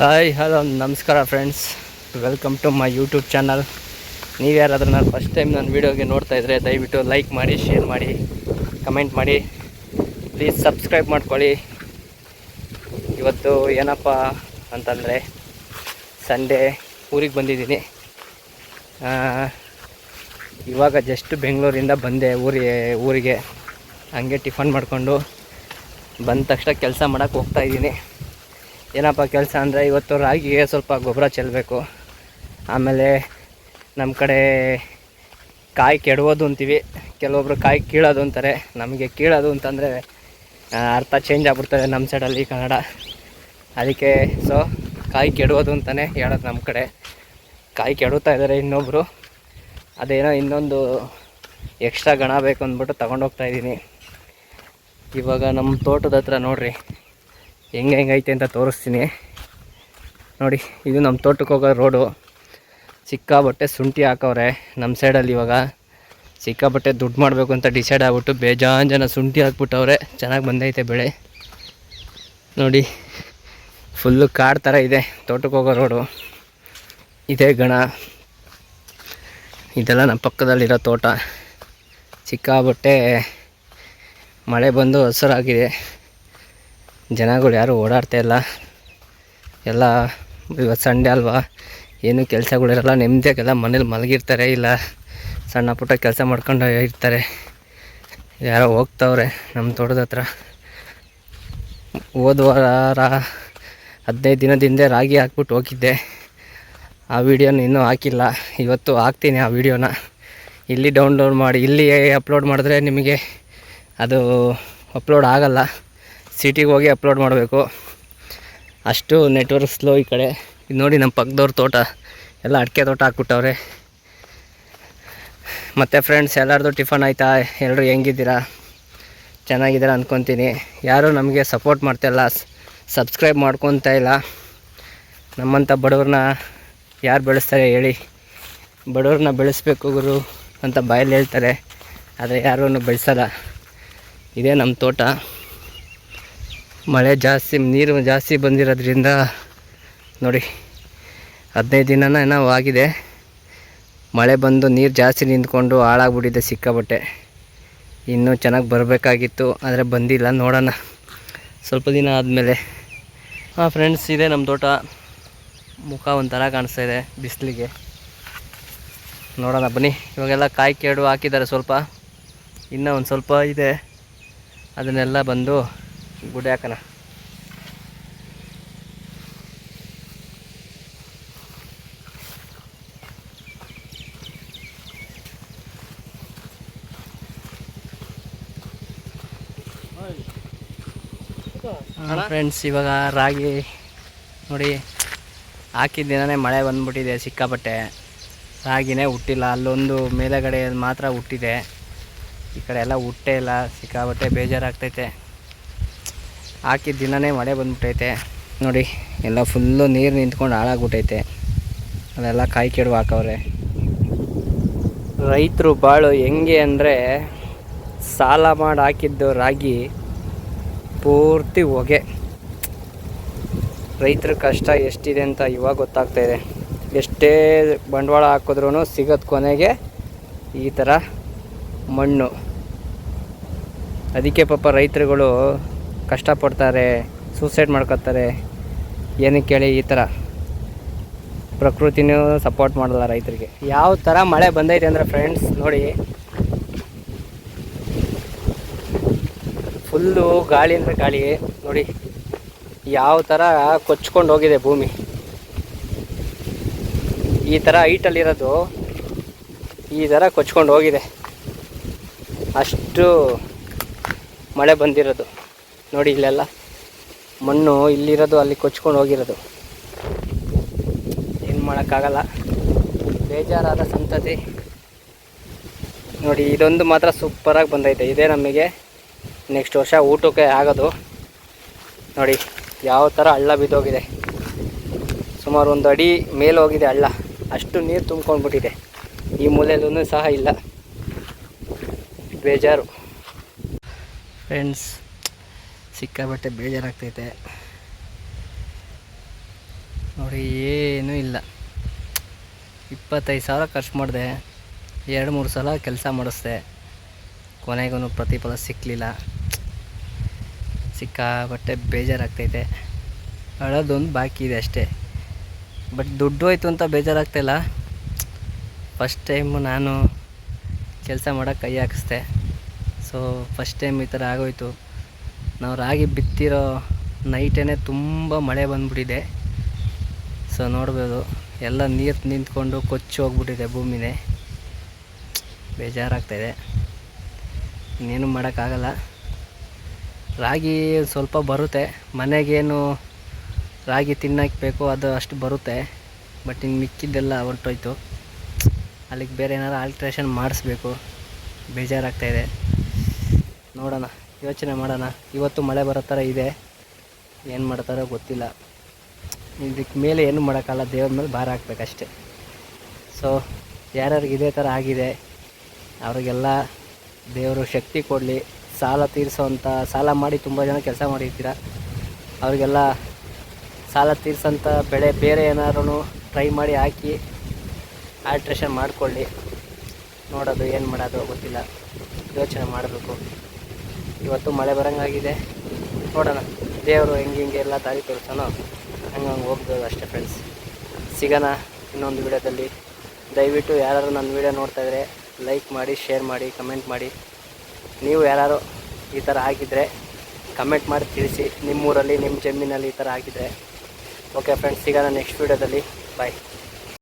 Hi hello ನಮಸ್ಕಾರ friends welcome to my YouTube channel ನೀವು ಯಾರಾದರೂ ನಾನು ಫಸ್ಟ್ ಟೈಮ್ ನನ್ನ ವೀಡಿಯೋಗೆ ನೋಡ್ತಾ ಇದ್ದರೆ ದಯವಿಟ್ಟು ಲೈಕ್ ಮಾಡಿ ಶೇರ್ ಮಾಡಿ ಕಮೆಂಟ್ ಮಾಡಿ. ಪ್ಲೀಸ್ ಸಬ್ಸ್ಕ್ರೈಬ್ ಮಾಡ್ಕೊಳ್ಳಿ. ಇವತ್ತು ಏನಪ್ಪ ಅಂತಂದರೆ ಸಂಡೇ ಊರಿಗೆ ಬಂದಿದ್ದೀನಿ. ಇವಾಗ ಜಸ್ಟ್ ಬೆಂಗಳೂರಿಂದ ಬಂದೆ ಊರಿಗೆ ಊರಿಗೆ. ಹಂಗೆ ಟಿಫನ್ ಮಾಡಿಕೊಂಡು ಬಂದ ತಕ್ಷಣ ಕೆಲಸ ಮಾಡೋಕ್ಕೆ ಹೋಗ್ತಾ ಇದ್ದೀನಿ. ಏನಪ್ಪ ಕೆಲಸ ಅಂದರೆ ಇವತ್ತು ರಾಗಿಗೆ ಸ್ವಲ್ಪ ಗೊಬ್ಬರ ಚೆಲ್ಲಬೇಕು ಆಮೇಲೆ ನಮ್ಮ ಕಡೆ ಕಾಯಿ ಕೆಡವೋದು ಅಂತೀವಿ. ಕೆಲವೊಬ್ರು ಕಾಯಿ ಕೀಳೋದು ಅಂತಾರೆ. ನಮಗೆ ಕೀಳೋದು ಅಂತಂದರೆ ಅರ್ಥ ಚೇಂಜ್ ಆಗ್ಬಿಡ್ತದೆ ನಮ್ಮ ಸೈಡಲ್ಲಿ ಕನ್ನಡ. ಅದಕ್ಕೆ ಸೊ ಕಾಯಿ ಕೆಡೋದು ಅಂತಲೇ ಹೇಳೋದು ನಮ್ಮ ಕಡೆ. ಕಾಯಿ ಕೆಡುತ್ತಾ ಇದ್ದಾರೆ ಇನ್ನೊಬ್ಬರು ಅದೇನೋ ಇನ್ನೊಂದು ಎಕ್ಸ್ಟ್ರಾ ಗಣ ಬೇಕು ಅಂದ್ಬಿಟ್ಟು ತಗೊಂಡೋಗ್ತಾ ಇದ್ದೀನಿ. ಇವಾಗ ನಮ್ಮ ತೋಟದ ಹತ್ರ ನೋಡ್ರಿ. ಹೆಂಗೆ ಹೆಂಗೈತೆ ಅಂತ ತೋರಿಸ್ತೀನಿ. ನೋಡಿ, ಇದು ನಮ್ಮ ತೋಟಕ್ಕೆ ಹೋಗೋ ರೋಡು ಸಿಕ್ಕಾಬಟ್ಟೆ ಶುಂಠಿ ಹಾಕವ್ರೆ ನಮ್ಮ ಸೈಡಲ್ಲಿ ಇವಾಗ. ಸಿಕ್ಕಾಬಟ್ಟೆ ದುಡ್ಡು ಮಾಡಬೇಕು ಅಂತ ಡಿಸೈಡ್ ಆಗಿಬಿಟ್ಟು ಬೇಜಾನ್ ಜನ ಶುಂಠಿ ಹಾಕ್ಬಿಟ್ಟವ್ರೆ. ಚೆನ್ನಾಗಿ ಬಂದೈತೆ ಬೆಳೆ. ನೋಡಿ ಫುಲ್ಲು ಕಾಡು ಥರ ಇದೆ ತೋಟಕ್ಕೆ ಹೋಗೋ ರೋಡು ಇದೇ ಗಣ. ಇದೆಲ್ಲ ನಮ್ಮ ಪಕ್ಕದಲ್ಲಿರೋ ತೋಟ. ಸಿಕ್ಕಾಬಟ್ಟೆ ಮಳೆ ಬಂದು ಹಸಿರಾಗಿದೆ. ಜನಗಳು ಯಾರು ಓಡಾಡ್ತಾ ಇಲ್ಲ. ಎಲ್ಲ ಇವತ್ತು ಸಂಡೇ ಅಲ್ವಾ? ಏನೂ ಕೆಲಸಗಳಿರಲ್ಲ ನೆಮ್ಮದಿಯಾಗೆಲ್ಲ ಮನೇಲಿ ಮಲಗಿರ್ತಾರೆ. ಇಲ್ಲ ಸಣ್ಣ ಪುಟ್ಟ ಕೆಲಸ ಮಾಡ್ಕೊಂಡು ಇರ್ತಾರೆ. ಯಾರೋ ಹೋಗ್ತವ್ರೆ ನಮ್ಮ ತೋಟದ ಹತ್ರ. ಹೋದ ವಾರ ಹದಿನೈದು ದಿನದಿಂದ ರಾಗಿ ಹಾಕ್ಬಿಟ್ಟು ಹೋಗಿದ್ದೆ. ಆ ವಿಡಿಯೋನ ಇನ್ನೂ ಹಾಕಿಲ್ಲ. ಇವತ್ತು ಹಾಕ್ತೀನಿ ಆ ವಿಡಿಯೋನ. ಇಲ್ಲಿ ಡೌನ್ಲೋಡ್ ಮಾಡಿ, ಇಲ್ಲಿ ಅಪ್ಲೋಡ್ ಮಾಡಿದ್ರೆ ನಿಮಗೆ ಅದು ಅಪ್ಲೋಡ್ ಆಗಲ್ಲ. ಸಿಟಿಗೆ ಹೋಗಿ ಅಪ್ಲೋಡ್ ಮಾಡಬೇಕು. ಅಷ್ಟು ನೆಟ್ವರ್ಕ್ ಸ್ಲೋ ಈ ಕಡೆ. ಇದು ನೋಡಿ ನಮ್ಮ ಪಕ್ಕದವ್ರ ತೋಟ. ಎಲ್ಲ ಅಡಿಕೆ ತೋಟ ಹಾಕ್ಬಿಟ್ಟವ್ರೆ. ಮತ್ತು ಫ್ರೆಂಡ್ಸ್ ಎಲ್ಲರದು ಟಿಫನ್ ಆಯಿತಾ? ಎಲ್ಲರೂ ಹೆಂಗಿದ್ದೀರಾ? ಚೆನ್ನಾಗಿದ್ದೀರಾ ಅಂದ್ಕೊತೀನಿ ಯಾರೂ ನಮಗೆ ಸಪೋರ್ಟ್ ಮಾಡ್ತಾಯಿಲ್ಲ ಸಬ್ಸ್ಕ್ರೈಬ್ ಮಾಡ್ಕೊತಾ ಇಲ್ಲ. ನಮ್ಮಂಥ ಬಡವ್ರನ್ನ ಯಾರು ಬೆಳೆಸ್ತಾರೆ ಹೇಳಿ. ಬಡವ್ರನ್ನ ಬೆಳೆಸ್ಬೇಕು ಗುರು ಅಂತ ಬಾಯಲ್ಲಿ ಹೇಳ್ತಾರೆ. ಆದರೆ ಯಾರೂ ಬೆಳೆಸಲ್ಲ. ಇದೇ ನಮ್ಮ ತೋಟ. ಮಳೆ ಜಾಸ್ತಿ, ನೀರು ಜಾಸ್ತಿ ಬಂದಿರೋದ್ರಿಂದ ನೋಡಿ, ಹದಿನೈದು ದಿನನ ಏನೋ ಆಗಿದೆ. ಮಳೆ ಬಂದು ನೀರು ಜಾಸ್ತಿ ನಿಂತ್ಕೊಂಡು ಹಾಳಾಗ್ಬಿಟ್ಟಿದೆ ಸಿಕ್ಕಾಬಟ್ಟೆ ಇನ್ನೂ ಚೆನ್ನಾಗಿ ಬರಬೇಕಾಗಿತ್ತು, ಆದರೆ ಬಂದಿಲ್ಲ, ನೋಡೋಣ. ಸ್ವಲ್ಪ ದಿನ ಆದಮೇಲೆ. ಹಾಂ ಫ್ರೆಂಡ್ಸ್, ಇದೆ ನಮ್ಮ ತೋಟ. ಮುಖ ಒಂಥರ ಕಾಣಿಸ್ತಾ ಇದೆ, ಬಿಸಿಲಿಗೆ. ನೋಡೋಣ, ಬನ್ನಿ. ಇವಾಗೆಲ್ಲ ಕಾಯಿ ಕೇಡು ಹಾಕಿದ್ದಾರೆ ಸ್ವಲ್ಪ. ಇನ್ನೂ ಒಂದು ಸ್ವಲ್ಪ ಇದೆ. ಅದನ್ನೆಲ್ಲ ಬಂದು ಗುಡಿ ಹಾಕೋಣ ಫ್ರೆಂಡ್ಸ್ ಇವಾಗ ರಾಗಿ ನೋಡಿ ಹಾಕಿದ ದಿನನೇ ಮಳೆ ಬಂದ್ಬಿಟ್ಟಿದೆ ಸಿಕ್ಕಾಪಟ್ಟೆ. ರಾಗಿನೇ ಹುಟ್ಟಿಲ್ಲ ಅಲ್ಲೊಂದು ಮೇಲೆಗಡೆ ಮಾತ್ರ ಹುಟ್ಟಿದೆ. ಈ ಕಡೆ ಎಲ್ಲ ಹುಟ್ಟೇ ಇಲ್ಲ ಸಿಕ್ಕಾಪಟ್ಟೆ ಬೇಜಾರಾಗ್ತೈತೆ. ಹಾಕಿದ ದಿನನೇ ಮಳೆ ಬಂದ್ಬಿಟ್ಟೈತೆ. ನೋಡಿ, ಎಲ್ಲ ಫುಲ್ಲು ನೀರು ನಿಂತ್ಕೊಂಡು ಹಾಳಾಗ್ಬಿಟ್ಟೈತೆ. ಅದೆಲ್ಲ ಕಾಯಿ ಕೆಡುವ ಹಾಕವ್ರೆ. ರೈತರು ಬಾಳು ಹೆಂಗೆ ಅಂದರೆ ಸಾಲ ಮಾಡಿ ಹಾಕಿದ್ದು ರಾಗಿ ಪೂರ್ತಿ ಹೊಗೆ. ರೈತರ ಕಷ್ಟ ಎಷ್ಟಿದೆ ಅಂತ ಇವಾಗ ಗೊತ್ತಾಗ್ತಾ ಇದೆ. ಎಷ್ಟೇ ಬಂಡವಾಳ ಹಾಕಿದ್ರೂ ಸಿಗೋದು ಕೊನೆಗೆ ಈ ಥರ ಮಣ್ಣು. ಅದಕ್ಕೆ ಪಾಪ ರೈತರುಗಳು ಕಷ್ಟಪಡ್ತಾರೆ ಸೂಸೈಡ್ ಮಾಡ್ಕೊತಾರೆ ಏನಕ್ಕೆ ಕೇಳಿ ಈ ಥರ. ಪ್ರಕೃತಿನೂ ಸಪೋರ್ಟ್ ಮಾಡಲ್ಲ ರೈತರಿಗೆ. ಯಾವ ಥರ ಮಳೆ ಬಂದೈತೆ ಅಂದರೆ ಫ್ರೆಂಡ್ಸ್ ನೋಡಿ. ಫುಲ್ಲು ಗಾಳಿ ಅಂದರೆ ಗಾಳಿ. ನೋಡಿ, ಯಾವ ಥರ ಕೊಚ್ಕೊಂಡು ಹೋಗಿದೆ ಭೂಮಿ. ಈ ಥರ ಹೈಟಲ್ಲಿರೋದು ಈ ಥರ ಕೊಚ್ಕೊಂಡು ಹೋಗಿದೆ. ಅಷ್ಟು ಮಳೆ ಬಂದಿರೋದು. ನೋಡಿ ಇಲ್ಲೆಲ್ಲ. ಮಣ್ಣು ಇಲ್ಲಿರೋದು, ಅಲ್ಲಿ ಕೊಚ್ಕೊಂಡು ಹೋಗಿರೋದು. ಏನು ಮಾಡೋಕ್ಕಾಗಲ್ಲ. ಬೇಜಾರಾದ ಸಂತತಿ. ನೋಡಿ, ಇದೊಂದು ಮಾತ್ರ ಸೂಪರಾಗಿ ಬಂದೈತೆ. ಇದೇ ನಮಗೆ ನೆಕ್ಸ್ಟ್ ವರ್ಷ ಊಟಕ್ಕೆ ಆಗೋದು. ನೋಡಿ, ಯಾವ ಥರ ಹಳ್ಳ ಬಿದ್ದೋಗಿದೆ. ಸುಮಾರು ಒಂದು ಅಡಿ ಮೇಲೆ ಹೋಗಿದೆ ಹಳ್ಳ. ಅಷ್ಟು ನೀರು ತುಂಬ್ಕೊಂಡ್ಬಿಟ್ಟಿದೆ. ಈ ಮೂಲೆಯಲ್ಲೂ ಸಹ ಇಲ್ಲ. ಬೇಜಾರು. ಫ್ರೆಂಡ್ಸ್ ಸಿಕ್ಕಾಬಟ್ಟೆ ಬೇಜಾರಾಗ್ತೈತೆ. ನೋಡಿ, ಏನೂ ಇಲ್ಲ. ಇಪ್ಪತ್ತೈದು ಸಾವಿರ ಖರ್ಚು ಮಾಡಿದೆ. ಎರಡು, ಮೂರು ಸಲ ಕೆಲಸ ಮಾಡಿಸ್ದೆ. ಕೊನೆಗೂ ಪ್ರತಿಫಲ ಸಿಕ್ಕಲಿಲ್ಲ ಸಿಕ್ಕಾಬಟ್ಟೆ ಬೇಜಾರಾಗ್ತೈತೆ. ಅಳೋದೊಂದು ಬಾಕಿ ಇದೆ ಅಷ್ಟೇ. ಬಟ್ ದುಡ್ಡು ಹೋಯ್ತು ಅಂತ ಬೇಜಾರಾಗ್ತಾಯಿಲ್ಲ ಫಸ್ಟ್ ಟೈಮು ನಾನು ಕೆಲಸ ಮಾಡೋಕ್ಕೆ ಕೈ ಹಾಕಿಸ್ದೆ. ಸೊ ಫಸ್ಟ್ ಟೈಮ್ ಈ ಥರ ಆಗೋಯ್ತು. ನಾವು ರಾಗಿ ಬಿತ್ತಿರೋ ನೈಟೇ ತುಂಬ ಮಳೆ ಬಂದ್ಬಿಟ್ಟಿದೆ. ಸೊ ನೋಡ್ಬೋದು. ಎಲ್ಲ ನೀರು ನಿಂತ್ಕೊಂಡು ಕೊಚ್ಚಿ ಹೋಗ್ಬಿಟ್ಟಿದೆ ಭೂಮಿನೇ. ಬೇಜಾರಾಗ್ತಾಯಿದೆ ಇನ್ನೇನು ಮಾಡೋಕ್ಕಾಗಲ್ಲ. ರಾಗಿ ಸ್ವಲ್ಪ ಬರುತ್ತೆ. ಮನೆಗೇನು ರಾಗಿ ತಿನ್ನಕ್ಕೆ ಬೇಕೋ ಅದು ಅಷ್ಟು ಬರುತ್ತೆ. ಬಟ್ ಇನ್ನು ಮಿಕ್ಕಿದ್ದೆಲ್ಲ ಹೊರಟೋಯ್ತು. ಅಲ್ಲಿಗೆ ಬೇರೆ ಏನಾರು ಆಲ್ಟ್ರೇಷನ್ ಮಾಡಿಸ್ಬೇಕು. ಬೇಜಾರಾಗ್ತಾಯಿದೆ ನೋಡೋಣ. ಯೋಚನೆ ಮಾಡೋಣ. ಇವತ್ತು ಮಳೆ ಬರೋ ಥರ ಇದೆ. ಏನು ಮಾಡ್ತಾರೋ ಗೊತ್ತಿಲ್ಲ. ಇದಕ್ಕೆ ಮೇಲೆ ಏನು ಮಾಡೋಕ್ಕಲ್ಲ ದೇವ್ರ ಮೇಲೆ ಭಾರ ಹಾಕ್ಬೇಕಷ್ಟೆ. ಸೊ ಯಾರ್ಯಾರಿಗೆ ಇದೇ ಥರ ಆಗಿದೆ, ಅವರಿಗೆಲ್ಲ ದೇವರು ಶಕ್ತಿ ಕೊಡಲಿ. ಸಾಲ ತೀರಿಸೋವಂಥ ಸಾಲ ಮಾಡಿ ತುಂಬ ಜನ ಕೆಲಸ ಮಾಡಿರ್ತೀರ? ಅವರಿಗೆಲ್ಲ ಸಾಲ ತೀರಿಸೋಂಥ ಬೆಳೆ ಬೇರೆ ಏನಾದ್ರೂ ಟ್ರೈ ಮಾಡಿ ಹಾಕಿ ಆಲ್ಟ್ರೇಷನ್ ಮಾಡಿಕೊಳ್ಳಿ. ನೋಡೋದು, ಏನು ಮಾಡೋದು ಗೊತ್ತಿಲ್ಲ. ಯೋಚನೆ ಮಾಡಬೇಕು. ಇವತ್ತು ಮಳೆ ಬರೋಂಗಾಗಿದೆ. ನೋಡೋಣ. ದೇವರು ಹೆಂಗೆ ಹಿಂಗೆ ಎಲ್ಲ ದಾರಿ ತೋರಿಸೋಣ ಹಂಗೆ ಹಂಗೆ ಹೋಗ್ಬೋದು ಅಷ್ಟೇ ಫ್ರೆಂಡ್ಸ್ ಸಿಗೋಣ ಇನ್ನೊಂದು ವಿಡಿಯೋದಲ್ಲಿ. ದಯವಿಟ್ಟು ಯಾರು ನನ್ನ ವಿಡಿಯೋ ನೋಡ್ತಾ ಇದ್ರೆ ಲೈಕ್ ಮಾಡಿ ಶೇರ್ ಮಾಡಿ ಕಮೆಂಟ್ ಮಾಡಿ. ನೀವು ಯಾರು ಈ ಥರ ಆಗಿದ್ದರೆ ಕಮೆಂಟ್ ಮಾಡಿ ತಿಳಿಸಿ. ನಿಮ್ಮೂರಲ್ಲಿ, ನಿಮ್ಮ ಜಮೀನಲ್ಲಿ ಈ ಥರ ಆಗಿದ್ದರೆ ಓಕೆ ಫ್ರೆಂಡ್ಸ್ ಸಿಗೋಣ ನೆಕ್ಸ್ಟ್ ವಿಡಿಯೋದಲ್ಲಿ. ಬಾಯ್